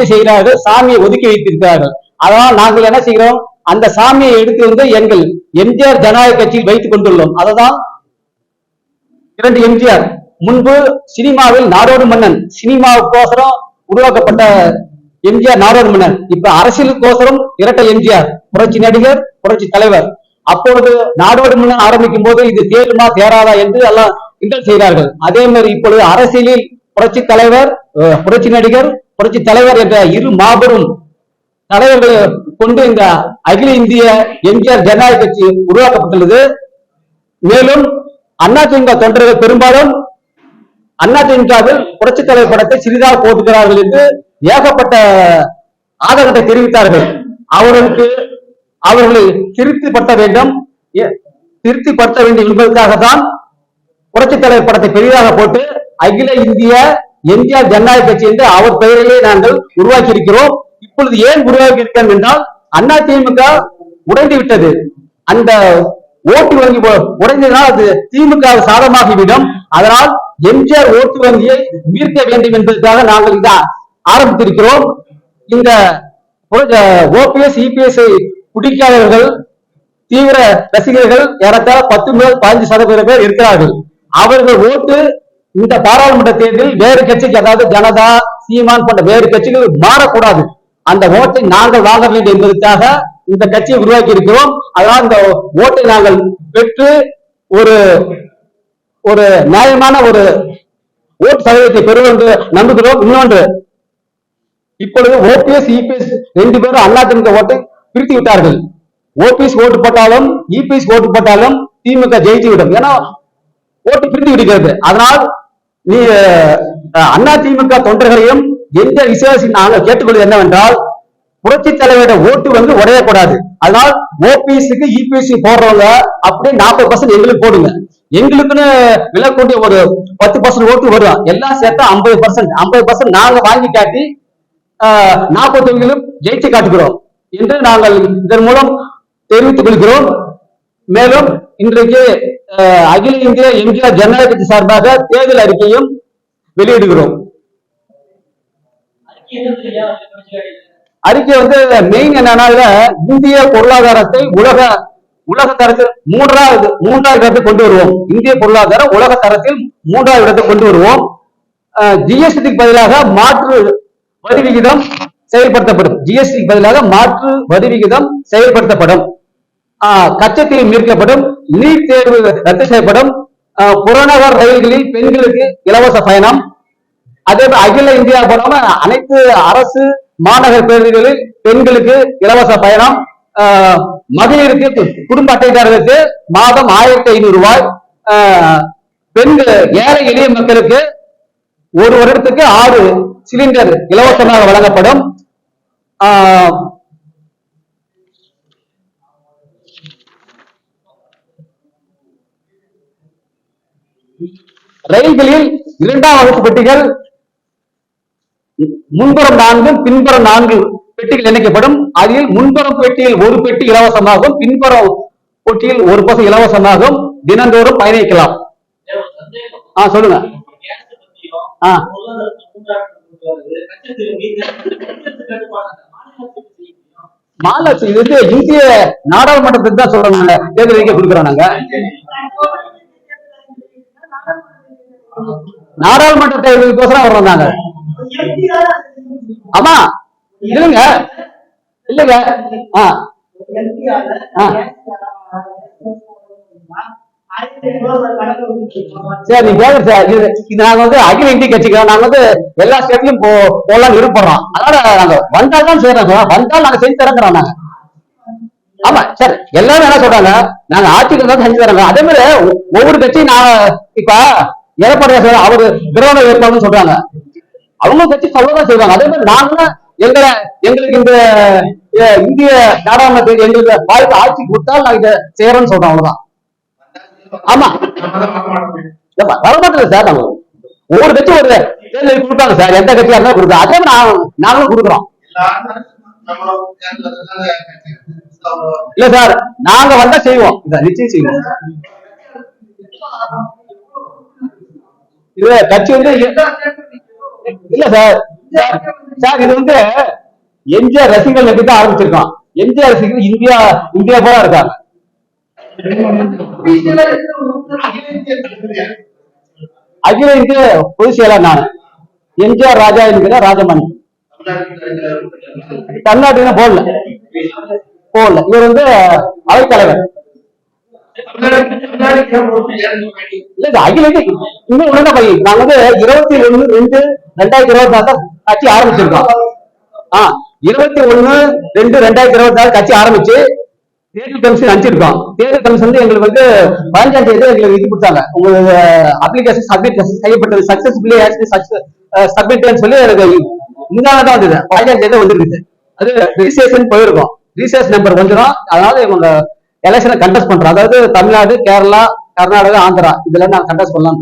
என்ன செய்கிறார்கள் சாமியை ஒதுக்கி வைத்திருக்கிறார்கள். அதனால் நாங்கள் என்ன செய்கிறோம்? அந்த சாமியை எடுத்து வந்து எங்கள் எம்ஜிஆர் ஜனநாயக கட்சியில் வைத்துக் கொண்டுள்ளோம். அததான் இரண்டு எம்ஜிஆர். முன்பு சினிமாவில் நாடோடு மன்னன் சினிமாவுக்கோசரம் உருவாக்கப்பட்ட எம்ஜிஆர் நாடோடு மன்னன். இப்ப அரசியலுக்கோசரம் இரட்டை எம்ஜிஆர் புரட்சி நடிகர் புரட்சி தலைவர். அப்பொழுது நாடோடு மன்னன் ஆரம்பிக்கும் போது இது தேருமா தேராதா என்று எல்லாம் கிண்டல் செய்தார்கள் அதே மாதிரி இப்பொழுது அரசியலில் புரட்சி தலைவர் புரட்சி நடிகர் புரட்சி தலைவர் என்ற இரு மாபெரும் தலைவர்களை கொண்டு இந்த அகில இந்திய எம்ஜிஆர் ஜனநாயக கட்சி உருவாக்கப்பட்டுள்ளது. மேலும் அதிமுக தொண்டர்கள் பெரும்பாலும் அதிமுகவில் புரட்சி தலைவர் படத்தை சிறிதாக போட்டுக்கிறார்கள் என்று ஏகப்பட்ட ஆதரத்தை தெரிவித்தார்கள். அவர்களுக்கு அவர்களை திருப்திப்படுத்த வேண்டும். திருப்திப்படுத்த வேண்டும் என்பதற்காக தான் புரட்சி தலைவர் படத்தை பெரிதாக போட்டு அகில இந்திய எம்ஜிஆர் ஜனநாயக கட்சி என்று அவர் பெயரிலே நாங்கள் உருவாக்கி இருக்கிறோம் இப்பொழுது ஏன் உருவாக்கி இருக்கிறோம் என்றால் அண்ணா திமுக உடைந்து விட்டது. அந்த ஓட்டு வங்கி உடைந்ததால் அது திமுக சாதமாகிவிடும் அதனால் எம்ஜிஆர் ஓட்டு வங்கியை மீட்க வேண்டும் என்பதற்காக நாங்கள் இதை ஆரம்பித்திருக்கிறோம். இந்த ஓபிஎஸ் இபிஎஸ் பிடிக்காதவர்கள் தீவிர ரசிகர்கள் ஏறத்தாழ பத்து முதல் பதினஞ்சு சதவீதம் பேர் இருக்கிறார்கள். அவர்கள் ஓட்டு இந்த பாராளுமன்ற தேர்தலில் வேறு கட்சிக்கு அதாவது ஜனதா சீமான் போன்ற வேறு கட்சிகள் மாறக்கூடாது. அந்த ஓட்டை நாங்கள் வாங்க வேண்டும் என்பதற்காக இந்த கட்சியை உருவாக்கி இருக்கிறோம். அதனால் இந்த ஓட்டை நாங்கள் பெற்று ஒரு ஒரு நியாயமான ஒரு ஓட்டு சதவீதத்தை பெறுவோம் என்று நம்புகிறோம். இன்னொன்று இப்பொழுது ஓபிஎஸ் இபிஎஸ் ரெண்டு பேரும் அதிமுக ஓட்டை பிரித்து விட்டார்கள். ஓபிஎஸ் ஓட்டு போட்டாலும் இபிஎஸ் ஓட்டு போட்டாலும் திமுக ஜெயித்து விடும். ஏன்னா ஓட்டு பிரித்து விடுகிறது. அதனால் நீ அண்ணா திமுக தொண்டர்களையும் எந்த விசுவாசி நாங்கள் கேட்டுக்கொள்வது என்னவென்றால் புரட்சி தலைவரோட ஓட்டு வந்து உடையக்கூடாது. அதனால் ஓபிஎஸ்க்கு இபிஎஸ்சி போடுறவங்க அப்படியே நாற்பது பர்சன்ட் எங்களுக்கு போடுங்க. எங்களுக்குன்னு விலக்கூடிய ஒரு பத்து பர்சன்ட் ஓட்டு வரும் எல்லாம் சேர்த்தா ஐம்பது பர்சன்ட் ஐம்பது பர்சன்ட் நாங்க வாங்கி காட்டி நாற்பத்தொன்னிலும் ஜெயிச்சு காட்டுகிறோம். என்று நாங்கள் இதன் மூலம் தெரிவித்துக் கொள்கிறோம். மேலும் இன்றைக்கு அகில இந்திய எம்ஜிஆர் ஜனநாயக கட்சி சார்பாக தேர்தல் அறிக்கையும் வெளியிடுகிறோம். அறிக்கை வந்து மெயின் என்னன்னா இந்திய பொருளாதாரத்தை உலக உலக தரத்தில் மூன்றாவது மூன்றாவது இடத்தை கொண்டு வருவோம். இந்திய பொருளாதாரம் உலக தரத்தில் மூன்றாவது இடத்தை கொண்டு வருவோம். ஜிஎஸ்டிக்கு பதிலாக மாற்று வரி விகிதம் செயல்படுத்தப்படும். ஜிஎஸ்டிக்கு பதிலாக மாற்று வரி விகிதம் செயல்படுத்தப்படும். ஆஹ், கச்சத்தீவு மீட்கப்படும். நீட் தேர்வு ரத்து செய்யப்படும். ஆஹ், புறநகர் ரயில்களில் பெண்களுக்கு இலவச பயணம். அதே அகில இந்தியா போனாம அனைத்து அரசு மாநகர பேருந்துகளில் பெண்களுக்கு இலவச பயணம். ஆஹ், மகளிருக்கு குடும்ப அட்டைதாரர்களுக்கு மாதம் ஆயிரத்தி ஐநூறு ரூபாய். ஆஹ், பெண்கள் ஏழை எளிய மக்களுக்கு ஒரு வருடத்துக்கு ஆறு சிலிண்டர் இலவசமாக வழங்கப்படும். ரயில்களில் இரண்டாம் வகுப்பு பெட்டிகள் முன்புறம் நான்கு பின்புறம் நான்கு பெட்டிகள் இணைக்கப்படும். அதில் முன்புறம் பெட்டியில் ஒரு பெட்டி இலவசமாகும் பின்புறம் பெட்டியில் ஒரு பசு இலவசமாகும். தினந்தோறும் பயணிக்கலாம். ஆ சொல்லுங்க. ஆ. மாநில இது வந்து இந்திய நாடாளுமன்றத்துக்கு தான் சொல்றாங்க தேர்தல் அறிக்கை கொடுக்குறோம் நாங்க. நாடாளுமன்ற தேர்தலுக்கோசரம் வர்றோம் நாங்க ஆமா இல்லைங்க இல்லைங்க. ஆ. சரி நீ கேளு சார் இது இது நாங்க வந்து அகில இந்திய கட்சிக்கு நாங்க வந்து எல்லா ஸ்டேட்லயும் போ போலாம் விருப்பப்படுறோம் அதனால நாங்க வந்தால் தான் செய்யறோம் சார். வந்தால் நாங்க செஞ்சு தரங்கிறோம் நாங்க. ஆமா சரி. எல்லாரும் என்ன சொல்றாங்க? நாங்க ஆட்சிக்கு தான் செஞ்சு தரோங்க. அதே மாதிரி ஒவ்வொரு கட்சியும் நான் இப்ப எடப்பாடி சார் அவரு திரவண வேட்பாளர்னு சொல்றாங்க. அவங்க கட்சி சொல்லதான் செய்வாங்க. அதே மாதிரி நாங்களும் எங்களை எங்களுக்கு இந்த இந்திய நாடாளுமன்றத்தில் எங்களுக்கு வாய்ப்பு ஆட்சி கொடுத்தால் நாங்க இதை செய்யறோம்னு சொல்றோம் அவ்வளவுதான். ஆமா. ஏப்பா, சார் நம்ம ஒவ்வொரு கட்சி ஒரு தேர்தல் கொடுப்பாங்க சார். எந்த கட்சியா இருந்தாலும் கொடுக்குறோம். அதே மாதிரி நான் நாங்களும் கொடுக்குறோம். இல்ல சார் நாங்க வந்தா செய்வோம். நிச்சயம் செய்வோம். இது கட்சி வந்து இல்ல சார். சார் இது வந்து எம்ஜிஆர் ரசிகர்கள் எப்படி தான் ஆரம்பிச்சிருக்கான் எம்ஜிஆர் ரசிகர்கள் இந்தியா இந்தியா போல இருக்காங்க. அகில இந்திய பொதுச் செயலர் நான். எம்ஜிஆர் ராஜா என்கிற ராஜமணி. தமிழ்நாட்டுல போடல. போடல. இவர் வந்து அவைத்தலைவர் இருபத்தி ஒண்ணு ரெண்டு ரெண்டாயிரத்தி இருபத்தி நாலு கட்சி ஆரம்பிச்சிருக்கோம். ஆஹ் இருபத்தி ஒண்ணு ரெண்டு ரெண்டாயிரத்தி இருபத்தி நாலு கட்சி ஆரம்பிச்சு தேர்தல் கமிஷன் அனுப்பிச்சிருக்கோம். தேர்தல் கமிஷன் வந்து எங்களுக்கு வந்து பதினஞ்சாம் தேதி எங்களுக்கு இது கொடுத்தாங்க. உங்களுக்கு அப்ளிகேஷன் சப்மிட் செய்யப்பட்டது. சக்சஸ்ஃபுல்லி சப்மிட்னு சொல்லி எனக்கு முன்னால தான் வந்தது. பதினஞ்சாம் தேதி வந்துருக்குது. அது ரிஜிஸ்ட்ரேஷன் போயிருக்கோம். ரிஜிஸ்ட்ரேஷன் நம்பர் வந்துடும் அதனால இவங்க எலெக்ஷனை கண்டெஸ்ட் பண்றோம். அதாவது தமிழ்நாடு கேரளா கர்நாடகா ஆந்திரா இதுல நான் கண்டெஸ்ட் பண்ணலாம்.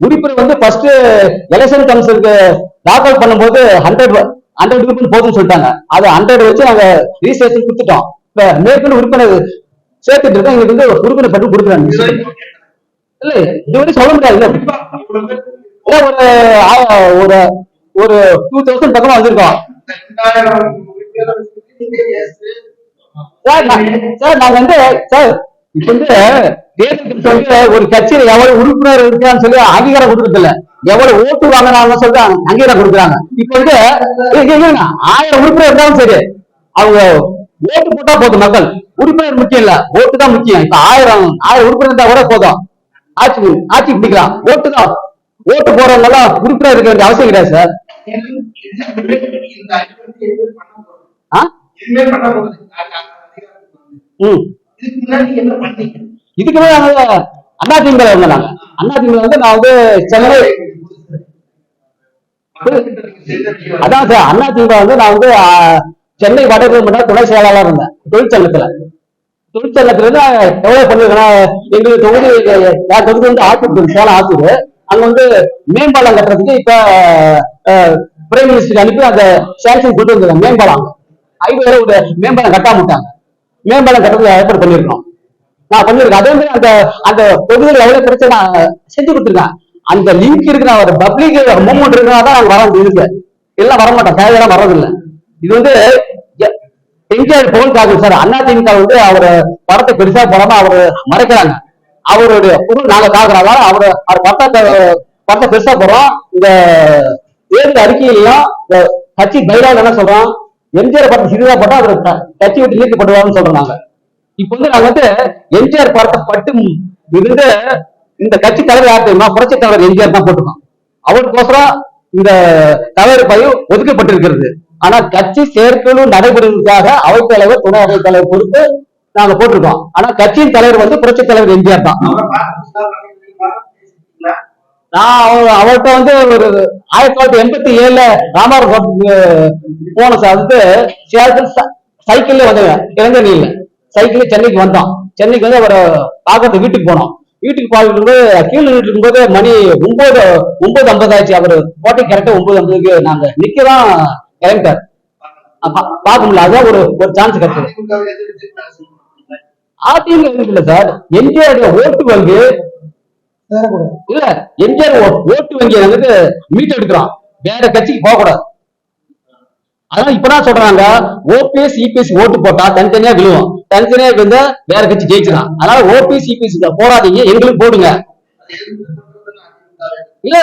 உறுப்பினர் வந்து ஃபர்ஸ்ட் எலெக்ஷன் கமிஷனுக்கு தாக்கல் பண்ணும்போது ஹண்ட்ரட் ஹண்ட்ரட் உறுப்பினர் போதும்னு சொல்லிட்டாங்க. அது ஹண்ட்ரட் வச்சு நாங்க ரிஜிஸ்ட்ரேஷன் கொடுத்துட்டோம். இப்ப மேற்கொண்டு உறுப்பினர் சேர்த்துட்டு இருக்கோம். எங்களுக்கு வந்து உறுப்பினர் பட்டு கொடுக்குறாங்க. இல்ல இது சொல்ல முடியாது ஒரு ஒரு ஒரு டூ தௌசண்ட் பக்கமா வந்திருக்கோம். சார் நான்- சார் நாங்க வந்து சார் இப்ப வந்து தேர்தல் ஒரு கட்சியில எவ்வளவு உறுப்பினர் இருக்கான்னு சொல்லி அங்கீகாரம் கொடுக்கறதில்ல எவ்வளவு ஓட்டு வாங்கினாலும் சொல்லி அங்கீகாரம் கொடுக்குறாங்க இப்ப வந்து ஆயிரம் உறுப்பினர் இருந்தாலும் சரி அவங்க ஓட்டு போட்டா போதும் மக்கள் உறுப்பினர் முக்கியம் இல்ல ஓட்டு தான் முக்கியம் இப்ப ஆயிரம் ஆயிரம் உறுப்பினர் இருந்தா கூட போதும் ஆட்சி ஆட்சி பிடிக்கலாம் ஓட்டு தான் ஓட்டு போறவங்க எல்லாம் உறுப்பினர் இருக்க வேண்டிய அவசியம் கிடையாது சார் ஆ ம். இதுக்கு மேல நாங்க அண்ணா திமுக நாங்க. அண்ணா திமுக வந்து நான் வந்து சென்னை அதான் சார் அண்ணா திமுக வந்து நான் வந்து சென்னை வடக்கு மண்டல துணை செயலாளர் இருந்தேன். தொழிற்சங்கத்துல. தொழிற்சங்கத்துல இருந்து எவ்வளவு பண்ணிருக்கேன் எங்களுக்கு தொகுதி என் தொகுதி வந்து ஆத்தூர் சேலம் ஆத்தூர். அங்க வந்து மேம்பாலம் கட்டுறதுக்கு இப்ப பிரைம் மினிஸ்டருக்கு அனுப்பி அந்த சாங்ஷன் கொண்டு வந்தாங்க மேம்பாலம். ஐநூறு ஒரு மேம்பாலம் கட்டாம விட்டாங்க. மேம்பாலம் கட்டத்தில் ஏற்பாடு பண்ணிருக்கோம் நான் பண்ணியிருக்கேன். அதே மாதிரி அந்த அந்த தொகுதியில் எவ்வளவு பிரச்சனை நான் செஞ்சு கொடுத்துருக்கேன். அந்த லிங்க் இருக்கிற ஒரு பப்ளிக் மூமெண்ட் இருக்கிறதா தான் நாங்க வரோம் இதுக்கு எல்லாம் வர மாட்டோம் தேவையெல்லாம் வர்றதில்லை. இது வந்து எம்ஜிஆர் போல் காக்கு சார். அண்ணா திமுக வந்து அவர் படத்தை பெருசா போடாம அவர் மறைக்கிறாங்க. அவருடைய பொருள் நாங்க காக்குறோம் அவர் அவர் படத்தை படத்தை பெருசா போடுறோம். இந்த தேர்தல் அறிக்கையிலையும் இந்த கட்சி பைரால் என்ன சொல்றோம் எம்ஜிஆர் படத்தை சிறிதா போட்டா அவர் கட்சி விட்டு நீக்கப்படுவார்னு சொல்றோம் நாங்க இப்ப வந்து நாங்க வந்து எம்ஜிஆர் படத்தை பட்டு இருந்து இந்த கட்சி தலைவர் யார் தெரியுமா? புரட்சி தலைவர் எம்ஜிஆர் தான் போட்டிருக்கோம் அவருக்கோசரம் இந்த தலைவர் பதவி ஒதுக்கப்பட்டிருக்கிறது. ஆனா கட்சி செயற்குழு நடைபெறுவதற்காக அவைத்தலைவர் துணை அவைத்தலைவர் பொறுத்து நாங்க போட்டிருக்கோம். ஆனா கட்சியின் தலைவர் வந்து புரட்சி தலைவர் எம்ஜிஆர் தான். நான் அவ- அவர்ட்ட வந்து ஒரு ஆயிரத்தி தொள்ளாயிரத்தி எண்பத்தி ஏழுல ராமர் போன சார் வந்து சேலத்தில் சைக்கிள்ல வந்தேங்க. இளங்கனியில. சைக்கிள்ல சென்னைக்கு வந்தோம் சென்னைக்கு வந்து அவரை பார்க்கறது வீட்டுக்கு போனோம் வீட்டுக்கு பார்க்கும்போது கீழே நின்னுட்டு இருக்கும்போது மணி ஒன்பது ஒன்பது ஐம்பது ஆச்சு அவர் கோட்டை கரெக்டா ஒன்பது ஐம்பதுக்கு நாங்க நிக்கிறோம் இறங்கிட்டார். பார்க்க முடியல. அதான் ஒரு ஒரு சான்ஸ் கிடைச்சது. அதிமுக இல்ல சார். எம்ஜிஆர் ஓட்டு வங்கி இல்ல எம்ஜிஆர் ஓட்டு வங்கியை வந்து மீட் எடுக்கிறோம் வேற கட்சிக்கு போக கூடாது அதான் இப்பதான் சொல்றாங்க ஓபிஎஸ் இபிஎஸ் ஓட்டு போட்டா தனித்தனியா விழுவும் தனித்தனியா விழுந்தா வேற கட்சி ஜெயிச்சிடும். அதனால ஓபிஎஸ் இபிஎஸ் போடாதீங்க எங்களுக்கு போடுங்க. இல்ல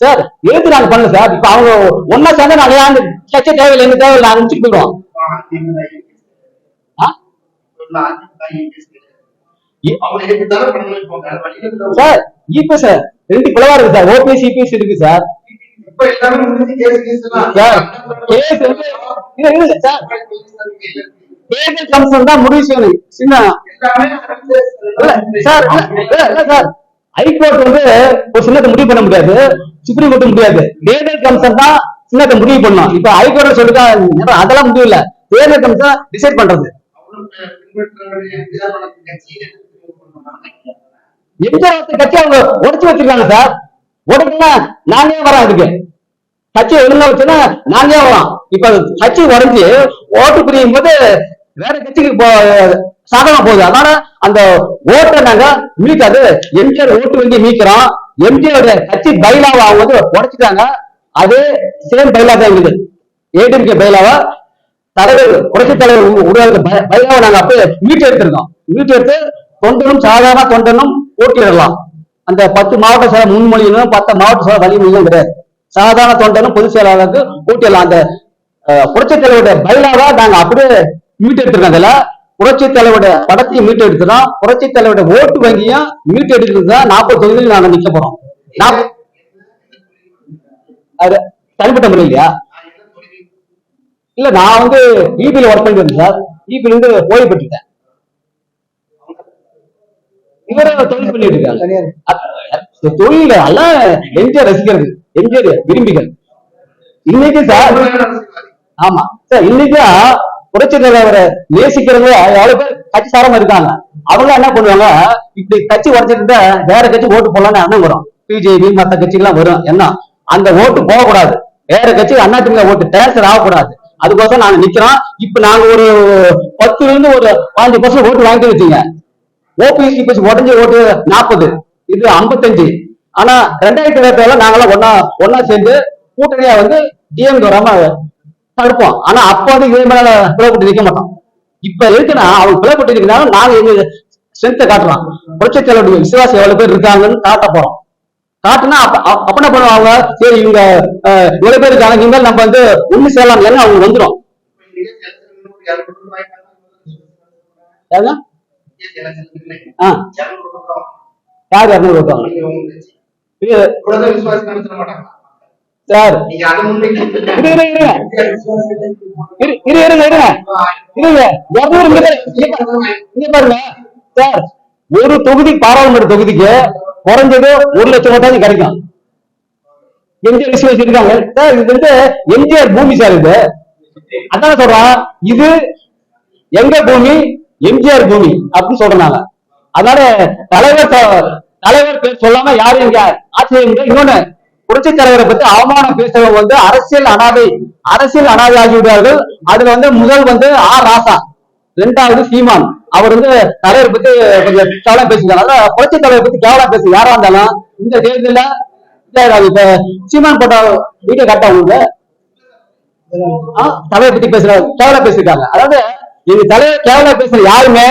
சார் எதுக்கு நாங்க பண்ணல சார் இப்ப அவங்க ஒன்னா சேர்ந்தா நாங்க ஏன் கட்சி தேவையில்லை எங்க தேவையில்லை நாங்க முடிச்சுட்டு போயிடுவோம். ஆ? இ- சார் ரெண்டு பிளவா இருக்கு சார். ஓபிஎஸ் இபிஎஸ் இருக்கு சார். Sir sir? தேர்தல் கமிஷன் தான் முடிவு செய்யணும். சின்ன சார் சார். ஹைகோர்ட் வந்து ஒரு சின்னத்தை முடிவு பண்ண முடியாது. சுப்ரீம் கோர்ட் முடியாது. தேர்தல் கமிஷன் தான் சின்னத்தை முடிவு பண்ணும் இப்ப ஹைகோர்ட் சொல்லிட்டா அதெல்லாம் முடிவு இல்ல. தேர்தல் கமிஷன் டிசைட் பண்றது. எம்ஜிஆர் கட்சி அவங்க உடைச்சு வச்சிருக்காங்க சார். உடைக்கலாம் நானே வரேன் அதுக்கு? கட்சி ஒழுங்கா வச்சுன்னா நானே வரலாம் இப்ப கட்சி உடஞ்சி ஓட்டு புரியும் போது வேற கட்சிக்கு போ சாதகம் போகுது. அதனால அந்த ஓட்டை நாங்க மீட்காது எம்ஜிஆர் ஓட்டு வங்கி மீக்கிறோம் எம்ஜிஆர் கட்சி பைலாவை அவங்க வந்து உடைச்சிட்டாங்க அது சேம் பைலா தான் இருக்குது ஏடிஎம்கே பைலாவா. தலைவர் புரட்சி தலைவர் உருவாக்க பைலாவை நாங்க அப்படியே மீட்டு எடுத்திருக்கோம் மீட்டு எடுத்து தொண்டனும் சாதாரண தொண்டனும் போட்டியிடலாம். அந்த பத்து மாவட்ட செயலர் முன்மொழியிலும் பத்து மாவட்ட செயலர் வழிமொழியும் கிடையாது. சாதாரண தொண்டனும் பொதுச் செயலாளருக்கு போட்டியிடலாம். அந்த அஹ், புரட்சி தலைவருடைய பயிலாவா நாங்க அப்படியே மீட்டு எடுத்திருக்கோம். அதுல புரட்சி தலைவருடைய படத்தையும் மீட்டு எடுத்துறோம் புரட்சி தலைவருடைய ஓட்டு வங்கியும் மீட்டு எடுத்துட்டு தான் நாற்பது தொகுதியில் நாங்க நிக்க போறோம். நாப்ப- அது தனிப்பட்ட இல்லையா? இல்ல நான் வந்து இபில ஒர்க் பண்ணிட்டு இருந்தேன் சார். இபில இருந்து ஓய்வு பெற்றுட்டேன். இவரே தொழில் பண்ணிட்டு இருக்காங்க தொழில எல்லாம் எம்ஜிஆர் ரசிக்கிறது எம்ஜிஆர் விரும்பிகள். இன்னைக்கு சார் ஆமா சார் இன்னைக்கு புரட்சி தலைவரை நேசிக்கிறவங்க எவ்வளவு பேர் கட்சி சாரமா இருக்காங்க. அவங்க என்ன பண்ணுவாங்க இப்படி கட்சி உடச்சிட்டு இருந்தா வேற கட்சி ஓட்டு போடலாம்னு எண்ணம் வரும் பிஜேபி மத்த கட்சிகள்லாம் வரும். என்ன? அந்த ஓட்டு போகக்கூடாது வேற கட்சி அதிமுக ஓட்டு டிரான்ஸ்பர் ஆகக்கூடாது. அதுக்கோசரம் நாங்க நிக்கிறோம். இப்ப நாங்க ஒரு பத்துல இருந்து ஒரு பாஞ்சு பர்சன்ட் ஓட்டு வாங்கிட்டு வச்சீங்க. ஓபிசி பஸ் உடஞ்ச ஓட்டு நாற்பது இது ஐம்பத்தஞ்சு. ஆனா ரெண்டாயிரத்தி இருபத்தி நாங்களாம் ஒன்னா ஒன்னா சேர்ந்து கூட்டணியா வந்து டிஎம் வராம தடுப்போம். ஆனா அப்ப வந்து இதே மேல பிளவுபட்டு நிக்க மாட்டோம். இப்ப இருக்குன்னா அவங்க பிளவுபட்டு நிக்கிறாங்க நாங்க எங்க ஸ்ட்ரென்த்தை காட்டுறோம். புரட்சி தலைவருடைய விசுவாசம் எவ்வளவு பேர் இருக்காங்கன்னு காட்ட போறோம். காட்டுனா அப்ப அப்ப என்ன பண்ணுவாங்க? சரி இவங்க அஹ், இவ்வளவு பேர் இருக்காங்க இனிமேல் நம்ம வந்து ஒண்ணு சேரலாம் ஏன்னா அவங்க? ஆ யார் இரநூறு சார் இரு இருங்க இரு. இரு இருங்க பாருங்க. சார் ஒரு தொகுதி பாராளுமன்ற தொகுதிக்கு குறைஞ்சது ஒரு லட்சம் ஓட்டாவது கிடைக்கும். எம்ஜிஆர் விஷயம் இருக்காங்க. சார் இது வந்து எம்ஜிஆர் பூமி சார் இது. அதான் சொல்றான். இது எங்க பூமி? எம்ஜிஆர் பூமி அப்படின்னு சொல்றாங்க. அதனால தலைவர் தலைவர் பேர் சொல்லாம யாரும் இங்க ஆச்சரியம் இன்னொன்னு புரட்சி தலைவரை பத்தி அவமானம் பேசுறவங்க வந்து அரசியல் அனாதை அரசியல் அனாதை ஆகிவிடுவார்கள் அதுல வந்து முதல் வந்து ஆர் ராசா ரெண்டாவது சீமான். அவர் வந்து தலைவர் பத்தி கொஞ்சம் கேவலம் பேசியிருந்தாங்க அதான் புரட்சி தலைவர் பத்தி கேவலம் பேசு யாரா இருந்தாலும் இந்த தேர்தல்ல இப்ப சீமான் போட்ட வீடியோ காட்ட உங்களுக்கு? ஆ, பத்தி பேசுற கேவலா பேசிருக்காங்க அதாவது நீங்க தலை கேவலா பேசுற யாருமே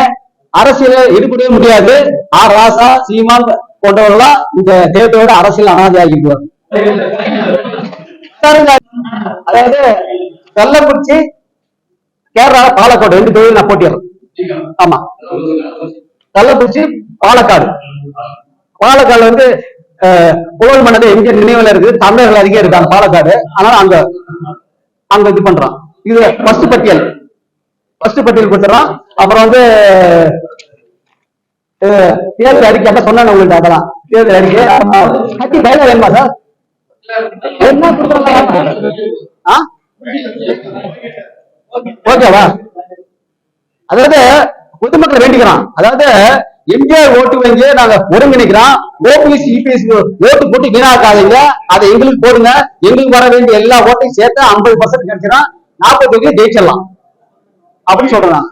அரசியல ஈடுபடவே முடியாது. ஆர். ராசா சீமான் போன்றவர்களா இந்த தேர்தலோட அரசியல் அனாதை ஆகிடுவாங்க அதாவது கள்ளக்குறிச்சி கேரளா பாலக்காடு ரெண்டு தொழில் நான் போட்டிடுறேன் ஆமா. கள்ளக்குறிச்சி பாலக்காடு. பாலக்காடு வந்து புகழ் மன்னது எங்க நினைவுல இருக்குது. தமிழர்கள் அதிகம் இருக்காங்க பாலக்காடு. அதனால அங்க அங்க இது பண்றான். இது ஃபர்ஸ்ட் பட்டியல். ஃபர்ஸ்ட் பட்டியல் கொடுத்துறோம் அப்புறம் வந்து தேர்தல் அறிக்கை அதான் சொன்னேன் உங்கள்ட்ட அதெல்லாம் தேர்தல் அறிக்கை. கட்டி கையில வேணுமா சார்? என்ன ஆ? ஓகேவா அதாவது பொதுமக்கள் வேண்டிக்கிறான் அதாவது எம்ஜிஆர் ஓட்டு வாங்கி நாங்க ஒருங்கிணைக்கிறோம். ஓபிஎஸ் இபிஎஸ் ஓட்டு போட்டு வீணாக்காதீங்க. அதை எங்களுக்கு போடுங்க. எங்களுக்கு வர வேண்டிய எல்லா ஓட்டையும் சேர்த்து ஐம்பது பர்சன்ட் கிடைச்சிடும் நாற்பது ஜெயிச்சிடலாம். அப்படின்னு சொல்றேன்